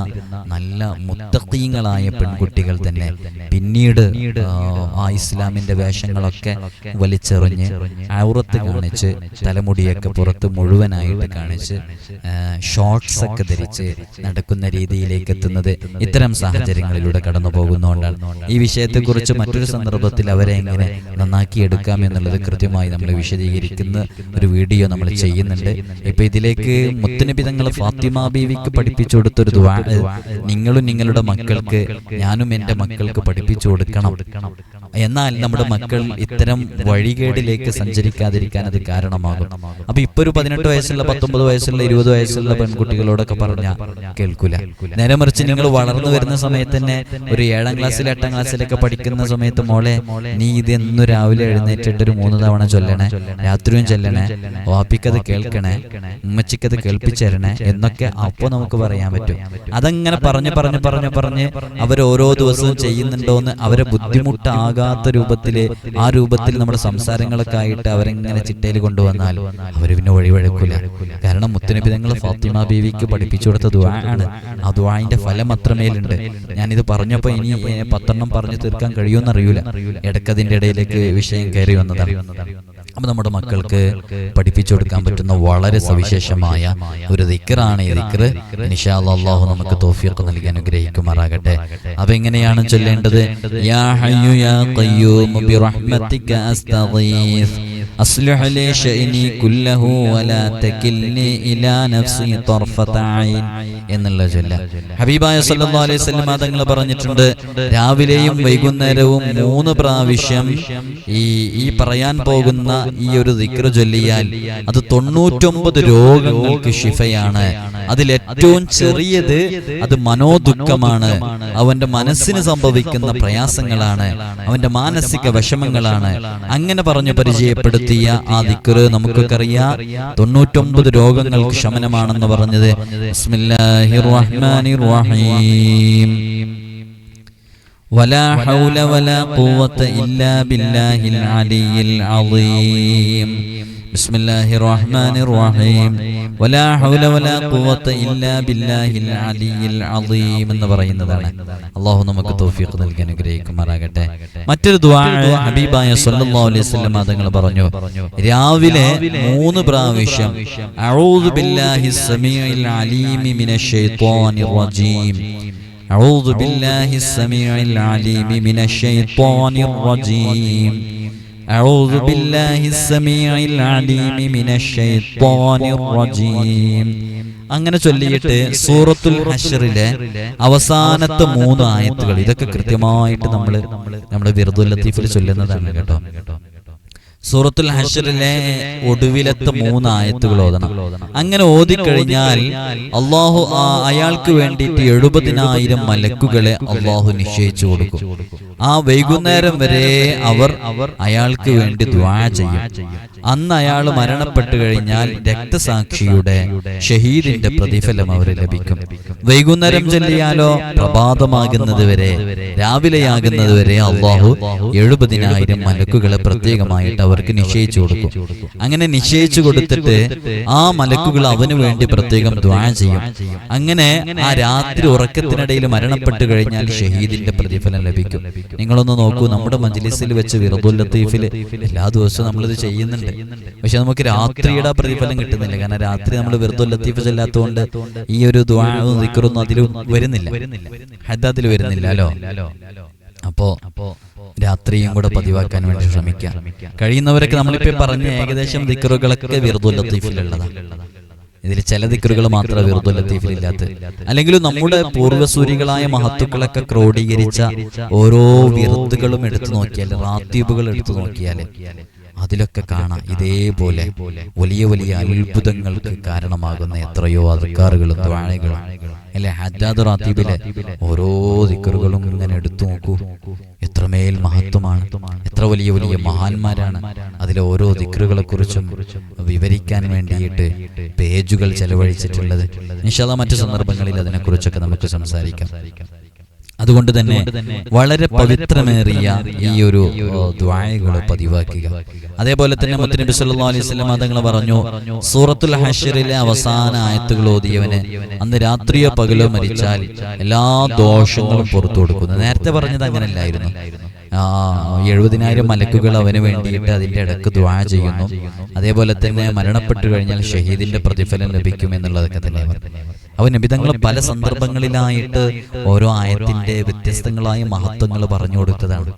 [SPEAKER 1] നല്ല മുത്തീങ്ങളായ പെൺകുട്ടികൾ തന്നെ പിന്നീട് ആ, ആ ഇസ്ലാമിന്റെ വേഷങ്ങളൊക്കെ വലിച്ചെറിഞ്ഞ് ഔറത്ത് കാണിച്ച് തലമുടിയൊക്കെ പുറത്ത് മുഴുവനായിട്ട് കാണിച്ച് ഷോർട്ട്സ് ഒക്കെ ധരിച്ച് നടക്കുന്ന രീതിയിലേക്ക് എത്തുന്നത് ഇത്തരം സാഹചര്യങ്ങളിലൂടെ കടന്നു പോകുന്നതുകൊണ്ടാണ് ഈ വിഷയത്തെക്കുറിച്ച് മറ്റൊരു സന്ദർഭത്തിൽ അവരെ എങ്ങനെ നന്നാക്കി എടുക്കാം എന്നുള്ളത് കൃത്യമായി നമ്മൾ വിശദീകരിക്കുന്ന ഒരു വീഡിയോ നമ്മൾ ചെയ്യുന്നുണ്ട്. ഇപ്പൊ ഇതിലേക്ക് മുത്തനബി തങ്ങൾ ഫാത്തിമ ബീവിക്ക് പഠിപ്പിച്ചു കൊടുത്തൊരു നിങ്ങളും നിങ്ങളുടെ മക്കൾക്ക് ഞാനും എന്റെ മക്കൾക്ക് പഠിപ്പിച്ചു കൊടുക്കണം. എന്നാൽ നമ്മുടെ മക്കൾ ഇത്തരം വഴികേടിലേക്ക് സഞ്ചരിക്കാതിരിക്കാൻ അത് കാരണമാകും. അപ്പൊ ഇപ്പൊ ഒരു പതിനെട്ട് വയസ്സുള്ള പത്തൊമ്പത് വയസ്സുള്ള ഇരുപത് വയസ്സുള്ള പെൺകുട്ടികളോടൊക്കെ പറഞ്ഞ കേൾക്കൂല. നേരെ മറിച്ച് നിങ്ങൾ വളർന്നു വരുന്ന സമയത്ത് തന്നെ ഒരു ഏഴാം ക്ലാസ്സിൽ എട്ടാം ക്ലാസ്സിലൊക്കെ പഠിക്കുന്ന സമയത്ത് മോളെ നീ ഇത് എന്നും രാവിലെ എഴുന്നേറ്റിട്ട് ഒരു മൂന്ന് തവണ ചൊല്ലണേ രാത്രിയും ചൊല്ലണേ വാപ്പിക്കത് കേൾക്കണേ ഉമ്മച്ചിക്കത് കേൾപ്പിച്ചേരണേ എന്നൊക്കെ അപ്പൊ നമുക്ക് പറയാൻ പറ്റും. അതങ്ങനെ പറഞ്ഞ് പറഞ്ഞ് പറഞ്ഞ് പറഞ്ഞ് അവർ ഓരോ ദിവസവും ചെയ്യുന്നുണ്ടോന്ന് അവരെ ബുദ്ധിമുട്ടാകാത്ത രൂപത്തിൽ ആ രൂപത്തിൽ നമ്മുടെ സംസാരങ്ങളൊക്കെ ആയിട്ട് അവരെങ്ങനെ ചിട്ടയിൽ കൊണ്ടുവന്നാൽ അവർ പിന്നെ വഴിവഴക്കില്ല കാരണം മുത്തനബി തങ്ങൾ ഫാത്തിമ ബീവിക്ക് പഠിപ്പിച്ചു കൊടുത്ത ദുവാണ് ആ ദുവാന്റെ ഫലം അത്രമേലുണ്ട്. ഞാനിത് പറഞ്ഞപ്പോ ഇനി പത്തെണ്ണം പറഞ്ഞു തീർക്കാൻ കഴിയുമെന്നറിയൂല. ഇടക്കതിന്റെ ഇടയിലേക്ക് വിഷയം കയറി വന്നതാണ്. അപ്പൊ നമ്മുടെ മക്കൾക്ക് പഠിപ്പിച്ചു കൊടുക്കാൻ പറ്റുന്ന വളരെ സവിശേഷമായ ഒരു ദിക്കറാണ് ഈ ദിക്കറ് ഇൻഷാ അല്ലാഹ് അള്ളാഹു നമുക്ക് തോഫിയൊക്കെ നൽകി അനുഗ്രഹിക്കുമാറാകട്ടെ അപ്പൊ എങ്ങനെയാണ് ചൊല്ലേണ്ടത് യാ ഹയ്യു യാ ഖയ്യൂം ബിറഹ്മതിക അസ്തഗീസ് أصلح لي شأني كله ولا تكلني إلى نفسي طرفة عين എന്നുള്ള ചൊല്ല ഹബീബായ സല്ലല്ലാഹു അലൈഹി വസല്ലം തങ്ങൾ പറഞ്ഞിട്ടുണ്ട് രാവിലെയും വൈകുന്നേരവും മൂന്ന് പ്രാവശ്യം ഈ ഈ പറയാൻ പോകുന്ന ഈ ഒരു ദിക്ര ചൊല്ലിയാൽ അത് തൊണ്ണൂറ്റൊമ്പത് രോഗങ്ങൾക്ക് ശിഫയാണ്. അതിൽ ഏറ്റവും ചെറിയത് അത് മനോദുഃഖമാണ്. അവന്റെ മനസ്സിന് സംഭവിക്കുന്ന പ്രയാസങ്ങളാണ്. അവന്റെ മാനസിക വിഷമങ്ങളാണ്. അങ്ങനെ പറഞ്ഞു പരിചയപ്പെടുത്തിയ ആ ദിക്റ് നമുക്കൊക്കെ അറിയാം തൊണ്ണൂറ്റൊമ്പത് രോഗങ്ങൾക്ക് ശമനമാണെന്ന് പറഞ്ഞത്. ബിസ്മില്ലാഹിർ റഹ്മാനിർ റഹീം. ولا حول ولا قوة إلا بالله العلي العظيم ബിസ്മില്ലാഹിർ റഹ്മാനിർ റഹീം വലാ ഹൗല വലാ ഖുവത ഇല്ലാ ബില്ലാഹിൽ അലിയിൽ അളീം എന്ന് പറയുന്നതാണ് അള്ളാഹു നമുക്ക് തൗഫീഖ് നൽകി അനുഗ്രഹിക്കുമാറാകട്ടെ മറ്റൊരു ദുആ ഹബീബായ സല്ലല്ലാഹു അലൈഹി വസല്ലം തങ്ങൾ പറഞ്ഞു രാവിലെ മൂന്ന് പ്രാവശ്യം അഊദു ബില്ലാഹിസ് സമീഇൽ അലീമി മിനശ് ശൈത്വാനിർ റജീം أعوذ بالله السميع العليم من الشيطان الرجيم أعوذ بالله السميع العليم من الشيطان الرجيم അങ്ങനെ ചൊല്ലിയിട്ട് സൂറത്തുൽ ഹഷറിലെ അവസാനത്തെ മൂന്ന് ആയത്തുകൾ ഇതൊക്കെ കൃത്യമായിട്ട് നമ്മൾ നമ്മുടെ വിറുദുൽ ലത്തീഫിൽ ചൊല്ലുന്നതാണ് കേട്ടോ സൂറത്തുൽ ഹഷറിലെ ഒടുവിലത്തെ മൂന്ന് ആയത്തുകൾ ഓതണം. അങ്ങനെ ഓതിക്കഴിഞ്ഞാൽ അള്ളാഹു ആ അയാൾക്ക് വേണ്ടിയിട്ട് എഴുപതിനായിരം മലക്കുകളെ അള്ളാഹു നിശ്ചയിച്ചു കൊടുക്കും. ആ വൈകുന്നേരം വരെ അവർ അവർ അയാൾക്ക് വേണ്ടി ദ്വാ ചെയ്യും. അന്ന് അയാൾ മരണപ്പെട്ടു കഴിഞ്ഞാൽ രക്തസാക്ഷിയുടെ ഷഹീദിന്റെ പ്രതിഫലം അവർ ലഭിക്കും. വൈകുന്നേരം ചെല്ലിയാലോ പ്രഭാതമാകുന്നത് വരെ രാവിലെയാകുന്നത് വരെ അള്ളാഹു എഴുപതിനായിരം മലക്കുകളെ പ്രത്യേകമായിട്ട് അവർക്ക് നിശ്ചയിച്ചു കൊടുക്കും. അങ്ങനെ നിശ്ചയിച്ചു കൊടുത്തിട്ട് ആ മലക്കുകൾ അവന് വേണ്ടി പ്രത്യേകം ദ്വാഴ ചെയ്യും. അങ്ങനെ ആ രാത്രി ഉറക്കത്തിനിടയിൽ മരണപ്പെട്ടു കഴിഞ്ഞാൽ ഷഹീദിന്റെ പ്രതിഫലം ലഭിക്കും. നിങ്ങളൊന്ന് നോക്കൂ നമ്മുടെ മജ്ലിസിൽ വെച്ച് വിറദുൽ ലത്തീഫിൽ എല്ലാ ദിവസവും നമ്മളിത് ചെയ്യുന്നുണ്ട്. പക്ഷെ നമുക്ക് രാത്രിയുടെ പ്രതിഫലം കിട്ടുന്നില്ല. കാരണം രാത്രി നമ്മൾ വെറുതെ ലത്തീഫ് ചെല്ലാത്തതുകൊണ്ട് ഈ ഒരു ദ്വാവും ദിക്കറൊന്നും അതിൽ വരുന്നില്ല. ഹദ്ദാത്തിൽ വരുന്നില്ല അല്ലോ. അപ്പോ രാത്രിയും കൂടെ പതിവാക്കാൻ വേണ്ടി ശ്രമിക്കാം കഴിയുന്നവരൊക്കെ നമ്മളിപ്പോ പറഞ്ഞ ഏകദേശം ദിക്കറുകളൊക്കെ വെറുതെ ലത്തീഫിലുള്ളതാണ് ഇതിൽ ചില ദിക്കറുകൾ മാത്രമേ വെറുതെ ലത്തീഫിലില്ലാത്ത അല്ലെങ്കിലും നമ്മുടെ പൂർവസൂരികളായ മഹത്തുക്കളൊക്കെ ക്രോഡീകരിച്ച ഓരോ വിറുദുകളും എടുത്തു നോക്കിയാൽ റാത്തീബുകൾ എടുത്തു നോക്കിയാൽ അതിലൊക്കെ കാണാം. ഇതേപോലെ വലിയ വലിയ അത്ഭുതങ്ങൾക്ക് കാരണമാകുന്ന എത്രയോ അധികാറുകളും ദ്വാഴകളും അല്ലെ ഹജ്ജാദ് റാത്തീബിലെ ഓരോ ദിക്കറുകളും ഇങ്ങനെ എടുത്തു നോക്കൂ. എത്രമേൽ മഹത്വമാണ്. എത്ര വലിയ വലിയ മഹാന്മാരാണ്. അതിലെ ഓരോ ദിക്കറുകളെ കുറിച്ചും വിവരിക്കാൻ വേണ്ടിയിട്ട് പേജുകൾ ചെലവഴിച്ചിട്ടുള്ളത്. നിഷാദ മറ്റു സന്ദർഭങ്ങളിൽ അതിനെക്കുറിച്ചൊക്കെ നമുക്ക് സംസാരിക്കാം. അതുകൊണ്ട് തന്നെ വളരെ പവിത്രമേറിയ ഈ ഒരു ദ്വായകൾ പതിവാക്കുക. അതേപോലെ തന്നെ മുത്തനബി സല്ലാ അലൈഹി വസല്ലം തങ്ങൾ പറഞ്ഞു സൂറത്തുൽ ഹഷറിലെ അവസാന ആയത്തുകൾ ഓതിയവന് അന്ന് രാത്രിയോ പകലോ മരിച്ചാൽ എല്ലാ ദോഷങ്ങളും പുറത്തു കൊടുക്കുന്നു. നേരത്തെ പറഞ്ഞത് അങ്ങനെയല്ലായിരുന്നു. ആ എഴുപതിനായിരം മലക്കുകൾ അവന് വേണ്ടിയിട്ട് അതിന്റെ ഇടയ്ക്ക് ദ്വാ ചെയ്യുന്നു. അതേപോലെ തന്നെ മരണപ്പെട്ടു കഴിഞ്ഞാൽ ഷഹീദിന്റെ പ്രതിഫലം ലഭിക്കും എന്നുള്ളതൊക്കെ തന്നെ പറഞ്ഞു അവ നബിതങ്ങൾ പല സന്ദർഭങ്ങളിലായിട്ട് ഓരോ ആയത്തിന്റെ വ്യത്യസ്തങ്ങളായ മഹത്വങ്ങൾ പറഞ്ഞു കൊടുത്തതാണ്.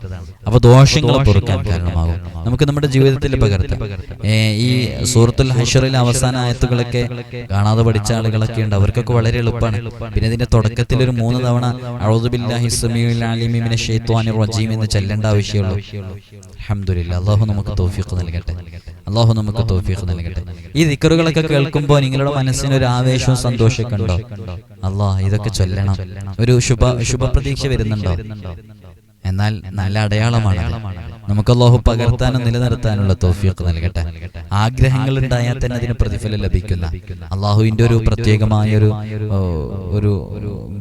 [SPEAKER 1] അപ്പൊ ദോഷങ്ങൾ പൊറുക്കാൻ കാരണമാകും. നമുക്ക് നമ്മുടെ ജീവിതത്തിൽ പകർത്താം. ഈ സൂറത്തുൽ ഹഷറിൽ അവസാന ആയത്തുകളൊക്കെ കാണാതെ പഠിച്ച ആളുകളൊക്കെ ഉണ്ട്. അവർക്കൊക്കെ വളരെ എളുപ്പമാണ്. പിന്നെ ഇതിന്റെ തുടക്കത്തിൽ ഒരു മൂന്ന് തവണ റജീം എന്ന് ചെല്ലേണ്ട ആവശ്യമുള്ളൂ. അഹമ്മദില്ല അള്ളാഹു നമുക്ക് തോഫിക്ക് നൽകട്ടെ. അള്ളാഹു നമുക്ക് തോഫിക്ക് നൽകട്ടെ. ഈ ദിക്കറുകളൊക്കെ കേൾക്കുമ്പോൾ നിങ്ങളുടെ മനസ്സിന് ഒരു ആവേശവും സന്തോഷമൊക്കെ ഉണ്ടോ അള്ളാഹ് ഇതൊക്കെ ചൊല്ലണം. ഒരു ശുഭ ശുഭപ്രതീക്ഷ വരുന്നുണ്ടോ? എന്നാൽ നല്ല അടയാളമാണ് നമുക്ക് അള്ളാഹു പകർത്താനും നിലനിർത്താനുള്ള തോഫിയൊക്കെ നൽകട്ടെ. ആഗ്രഹങ്ങൾ ഉണ്ടായാൽ തന്നെ അതിന് പ്രതിഫലം ലഭിക്കുന്ന അള്ളാഹുവിന്റെ ഒരു പ്രത്യേകമായ ഒരു ഒരു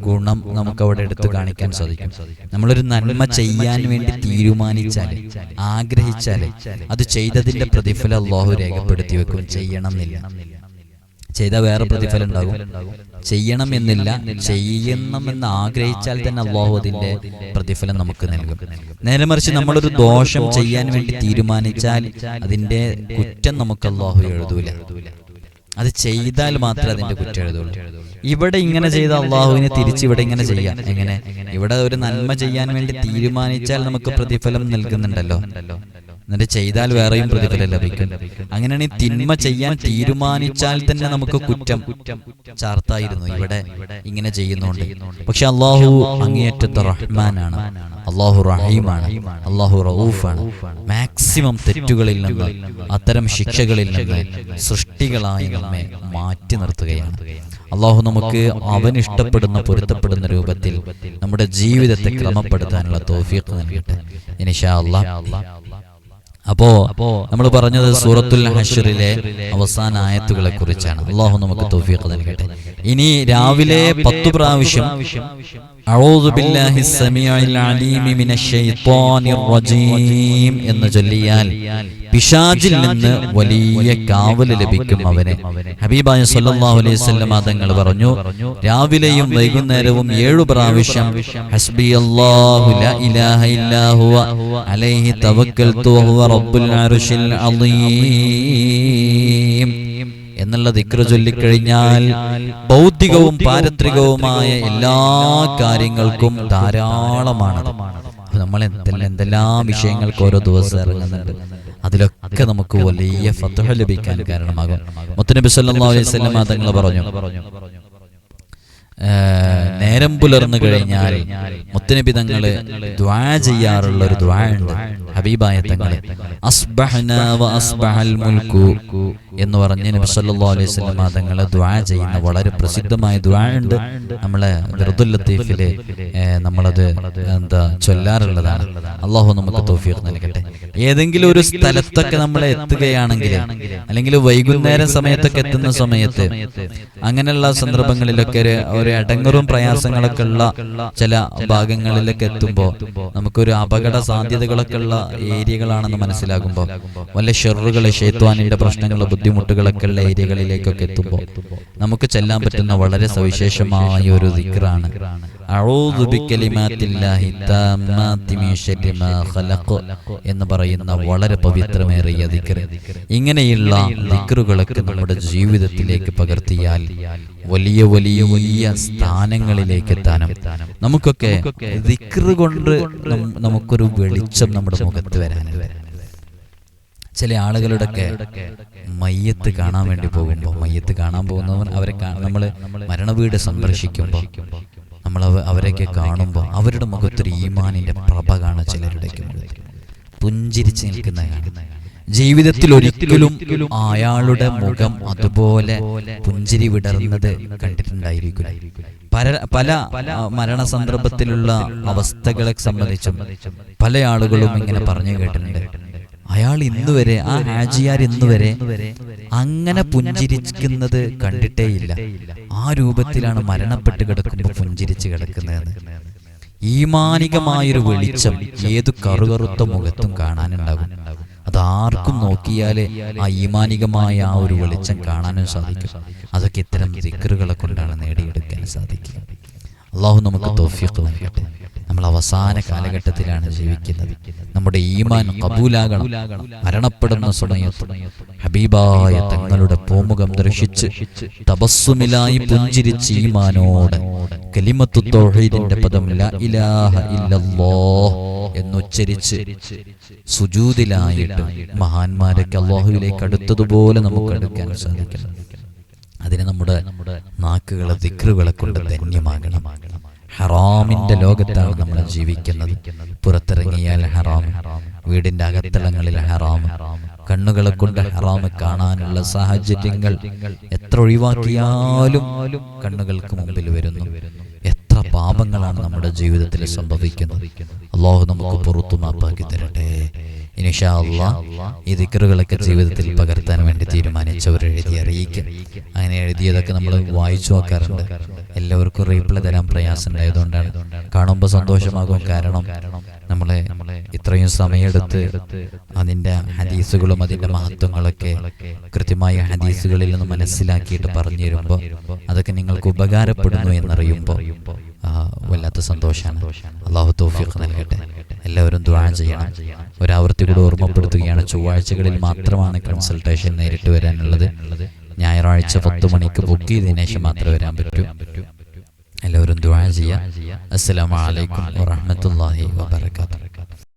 [SPEAKER 1] ഗുണം നമുക്ക് അവിടെ എടുത്തു കാണിക്കാൻ സാധിക്കും. നമ്മളൊരു നന്മ ചെയ്യാൻ വേണ്ടി തീരുമാനിച്ചാൽ ആഗ്രഹിച്ചാൽ അത് ചെയ്തതിന്റെ പ്രതിഫലം അള്ളാഹു രേഖപ്പെടുത്തി വെക്കും ചെയ്യണം എന്നില്ല ചെയ്താൽ വേറെ പ്രതിഫലം ഉണ്ടാകും. ചെയ്യണം എന്നില്ല ചെയ്യണമെന്ന് ആഗ്രഹിച്ചാൽ തന്നെ അള്ളാഹു അതിന്റെ പ്രതിഫലം നമുക്ക് നൽകും. നേരെ മറിച്ച് നമ്മളൊരു ദോഷം ചെയ്യാൻ വേണ്ടി തീരുമാനിച്ചാൽ അതിന്റെ കുറ്റം നമുക്ക് അള്ളാഹു എഴുതൂല. അത് ചെയ്താൽ മാത്രമേ അതിന്റെ കുറ്റം എഴുതുള്ളൂ. ഇവിടെ ഇങ്ങനെ ചെയ്ത അള്ളാഹുവിനെ തിരിച്ച് ഇവിടെ ഇങ്ങനെ ചെയ്യാം. എങ്ങനെ? ഇവിടെ ഒരു നന്മ ചെയ്യാൻ വേണ്ടി തീരുമാനിച്ചാൽ നമുക്ക് പ്രതിഫലം നൽകുന്നുണ്ടല്ലോ. എന്നിട്ട് ചെയ്താൽ വേറെയും പ്രതിഫലം ലഭിക്കും. അങ്ങനെയാണ് ഈ തിന്മ ചെയ്യാൻ തീരുമാനിച്ചാൽ തന്നെ നമുക്ക് കുറ്റം ചാർത്തായിരുന്നു. ഇവിടെ ഇങ്ങനെ ചെയ്യുന്നുണ്ട്. പക്ഷെ അള്ളാഹു അങ്ങേയറ്റത്തെ റഹ്മാനാണ്. അള്ളാഹു റഹീമാണ്. അള്ളാഹു റൌഫാണ് മാക്സിമം തെറ്റുകളിൽ നിന്ന് അത്തരം ശിക്ഷകളിൽ നിന്ന് സൃഷ്ടികളായി നമ്മെ മാറ്റി നിർത്തുകയാണ്. അള്ളാഹു നമുക്ക് അവൻ ഇഷ്ടപ്പെടുന്ന പൊരുത്തപ്പെടുന്ന രൂപത്തിൽ നമ്മുടെ ജീവിതത്തെ ക്രമപ്പെടുത്താനുള്ള തോഫിയൊക്കെ നൽകട്ടെ. ഇനിഷാ അള്ളാഹ്. അപ്പോ അപ്പോ നമ്മൾ പറഞ്ഞത് സൂറത്തുൽ ഹഷറിലെ അവസാന ആയത്തുകളെ കുറിച്ചാണ്. അള്ളാഹു നമുക്ക് തൗഫീഖ് നൽകട്ടെ. ഇനി രാവിലെ പത്തു പ്രാവശ്യം അഊദു بالله السميع العليم من ശൈത്വാനിർ റജീം എന്ന് ചൊല്ലിയാൽ പിശാജിൽ നിന്ന് വലിയ കാവൽ ലഭിക്കും അവന്. ഹബീബായ സല്ലാഹു അലൈഹി സ്വല്ലം തങ്ങൾ പറഞ്ഞു രാവിലെയും വൈകുന്നേരവും ഏഴു പ്രാവശ്യം ഹസ്ബി അല്ലാഹു ലാ ഇലാഹ ഇല്ലാ ഹുവ അലൈഹി തവക്കൽതു ഹുവ റബ്ബുൽ അർശിൽ അളീം എന്നുള്ള ദിക്ര ചൊല്ലിക്കഴിഞ്ഞാൽ ഭൗതികവും പാരത്രികവുമായ എല്ലാ കാര്യങ്ങൾക്കും ധാരാളമാണ് നമ്മൾ എന്തെല്ലാം എന്തെല്ലാം വിഷയങ്ങൾക്ക് ഓരോ ദിവസം ഇറങ്ങുന്നുണ്ട്. അതിലൊക്കെ നമുക്ക് വലിയ ഫത്തുഹ ലഭിക്കാൻ കാരണമാകും. മുത്തനബി സല്ലല്ലാഹു അലൈഹി വസല്ലം തങ്ങൾ പറഞ്ഞു. നേരം പുലർന്നു കഴിഞ്ഞാൽ മുത്തനബി തങ്ങൾ ദ്വാ ചെയ്യാറുള്ള ഒരു ദ്വാ ഉണ്ട് ഹബീബായ തങ്ങളെ അസ്ബഹ്ന വ അസ്ബഹൽ മുൽക്കു എന്ന് പറഞ്ഞ് നബി സല്ലല്ലാഹു അലൈഹി വസല്ലം തങ്ങളെ ദ്വാ ചെയ്യുന്ന വളരെ പ്രസിദ്ധമായ ദ്വാ ഉണ്ട്. നമ്മളെ ദർദുൽ ലത്തീഫിൽ നമ്മളത് എന്താ ചൊല്ലാറുള്ളതാണ്. അള്ളാഹു നമുക്ക് തൗഫീഖ് നൽകട്ടെ. ഏതെങ്കിലും ഒരു സ്ഥലത്തൊക്കെ നമ്മൾ എത്തുകയാണെങ്കിൽ അല്ലെങ്കിൽ വൈകുന്നേരം സമയത്തൊക്കെ എത്തുന്ന സമയത്ത് അങ്ങനെയുള്ള സന്ദർഭങ്ങളിലൊക്കെ ഒരു അടങ്ങറും പ്രയാസങ്ങളൊക്കെ ഉള്ള ചില ഭാഗങ്ങളിലൊക്കെ എത്തുമ്പോൾ നമുക്കൊരു അപകട സാധ്യതകളൊക്കെ ഉള്ള ഏരിയകളാണെന്ന് മനസ്സിലാകുമ്പോൾ വല്ല ഷെറുകളെ ഷേത്വാനിന്റെ പ്രശ്നങ്ങളോ ബുദ്ധിമുട്ടുകളൊക്കെ ഉള്ള ഏരിയകളിലേക്കൊക്കെ എത്തുമ്പോൾ നമുക്ക് ചെല്ലാൻ പറ്റുന്ന വളരെ സവിശേഷമായ ഒരു ദിക്റാണ്. അഊദു ബികലിമാത്തില്ലാഹി താമ്മാത്തി മിൻ ശർരി മാ ഖലഖ എന്ന് പറയുന്ന വളരെ പവിത്രമേറിയ ദിക്ർ. ഇങ്ങനെയുള്ള ദിക്റുകളൊക്കെ നമ്മുടെ ജീവിതത്തിലേക്ക് പകർത്തിയാൽ വലിയ വലിയ വലിയ സ്ഥാനങ്ങളിലേക്ക് എത്താനും നമുക്കൊക്കെ ദിക്ർ കൊണ്ട് നമുക്കൊരു വെളിച്ചം നമ്മുടെ മുഖത്ത് വരാനുണ്ട് ചില ആളുകളുടെയൊക്കെ മയ്യത്ത് കാണാൻ വേണ്ടി പോകുമ്പോൾ മയ്യത്ത് കാണാൻ പോകുന്നവർ അവരെ നമ്മൾ മരണവീട് സന്ദർശിക്കുമ്പോൾ നമ്മൾ അവ- അവരെയൊക്കെ കാണുമ്പോൾ അവരുടെ മുഖത്തൊരു ഈമാനിന്റെ പ്രഭ കാണാൻ മുഖത്ത് പുഞ്ചിരിച്ച് നിൽക്കുന്ന ജീവിതത്തിൽ ഒരിക്കലും അയാളുടെ മുഖം അതുപോലെ പുഞ്ചിരി വിടർന്നത് കണ്ടിട്ടുണ്ടായിരിക്കില്ല. പല പല മരണ സന്ദർഭത്തിലുള്ള അവസ്ഥകളെ സംബന്ധിച്ചും പല ആളുകളും ഇങ്ങനെ പറഞ്ഞു കേട്ടിട്ടുണ്ട്. അയാൾ ഇന്ന് വരെ ആ ഹാജിയാർ ഇന്ന് വരെ അങ്ങനെ പുഞ്ചിരിക്കുന്നത് കണ്ടിട്ടേയില്ല ആ രൂപത്തിലാണ് മരണപ്പെട്ട് കിടക്കുമ്പോൾ പുഞ്ചിരിച്ച് കിടക്കുന്നത്. ഈമാനികമായൊരു വെളിച്ചം ഏത് കറുകറുത്ത മുഖത്തും കാണാനുണ്ടാകും. അതാർക്കും നോക്കിയാലേ ആ ഈമാനികമായ ആ ഒരു വെളിച്ചം കാണാനും സാധിക്കും. അതൊക്കെ ഇത്തരം ദിക്കറുകളെ കൊണ്ടാണ് നേടിയെടുക്കാൻ സാധിക്കുക. അള്ളാഹു നമുക്ക് തോഫിയൊക്കെ നൽകട്ടെ. നമ്മൾ അവസാന കാലഘട്ടത്തിലാണ് ജീവിക്കുന്നത്. നമ്മുടെ ഈമാൻ കബൂലാകണം. മരണപ്പെടുന്ന സമയത്ത് ഹബീബായ തങ്ങളുടെ പൂമുഖം ദർശിച്ച് തപസ്സുമിലായി പുഞ്ചിരിച്ച് ഈമാനോട് കലിമത്തു തൗഹീദിന്റെ പദം ലാ ഇലാഹ എന്നുച്ചരിച്ച് സുജൂതിലായിട്ട് മഹാന്മാരൊക്കെ അള്ളാഹുവിലേക്ക് അടുത്തതുപോലെ നമുക്ക് അടുക്കാൻ സാധിക്കണം. അതിന് നമ്മുടെ നാക്കുകളെ ദിക്റുകളെ കൊണ്ട് ധന്യമാകണം. ഹറാമിന്റെ ലോകത്താണ് നമ്മൾ ജീവിക്കുന്നത്. പുറത്തിറങ്ങിയാൽ ഹറാം. വീടിന്റെ അകത്തളങ്ങളിൽ ഹറാം. കണ്ണുകളെ കൊണ്ട് ഹറാം കാണാനുള്ള സാഹചര്യങ്ങൾ എത്ര ഒഴിവാക്കിയാലും കണ്ണുകൾക്ക് മുമ്പിൽ വരുന്നു. എത്ര പാപങ്ങളാണ് നമ്മുടെ ജീവിതത്തിൽ സംഭവിക്കുന്നത്. അള്ളാഹു നമുക്ക് പുറത്തു മാപ്പാക്കി തരട്ടെ. ഇനിഷാ ഈ ദിക്കറുകളൊക്കെ ജീവിതത്തിൽ പകർത്താൻ വേണ്ടി തീരുമാനിച്ചവർ എഴുതി അറിയിക്കും. അങ്ങനെ എഴുതിയതൊക്കെ നമ്മൾ വായിച്ചു നോക്കാറുണ്ട്. എല്ലാവർക്കും റീപ്ലൈ തരാൻ പ്രയാസം ഉണ്ടായതുകൊണ്ടാണ്. കാണുമ്പോൾ സന്തോഷമാകും. കാരണം നമ്മളെ ഇത്രയും സമയമെടുത്ത് അതിന്റെ ഹദീസുകളും അതിന്റെ മഹത്വങ്ങളൊക്കെ കൃത്യമായ ഹദീസുകളിൽ നിന്ന് മനസ്സിലാക്കിയിട്ട് പറഞ്ഞു തരുമ്പോൾ അതൊക്കെ നിങ്ങൾക്ക് ഉപകാരപ്പെടുന്നു എന്നറിയുമ്പോൾ വല്ലാത്ത സന്തോഷമാണ് അള്ളാഹു തോഫിക്ക് നൽകട്ടെ. എല്ലാവരും ദുരാൻ ചെയ്യണം. ഒരാവർത്തി കൂടെ ഓർമ്മപ്പെടുത്തുകയാണ് ചൊവ്വാഴ്ചകളിൽ മാത്രമാണ് കൺസൾട്ടേഷൻ നേരിട്ട് വരാനുള്ളത്. ഞായറാഴ്ച പത്ത് മണിക്ക് ബുക്ക് ചെയ്തതിനു ശേഷം മാത്രമേ വരാൻ പറ്റൂ. എല്ലാവരും ദ്വാ ചെയ്യാം. അസ്സലാമു അലൈക്കും വറഹ്മത്തുള്ളാഹി വബറകാതുഹു.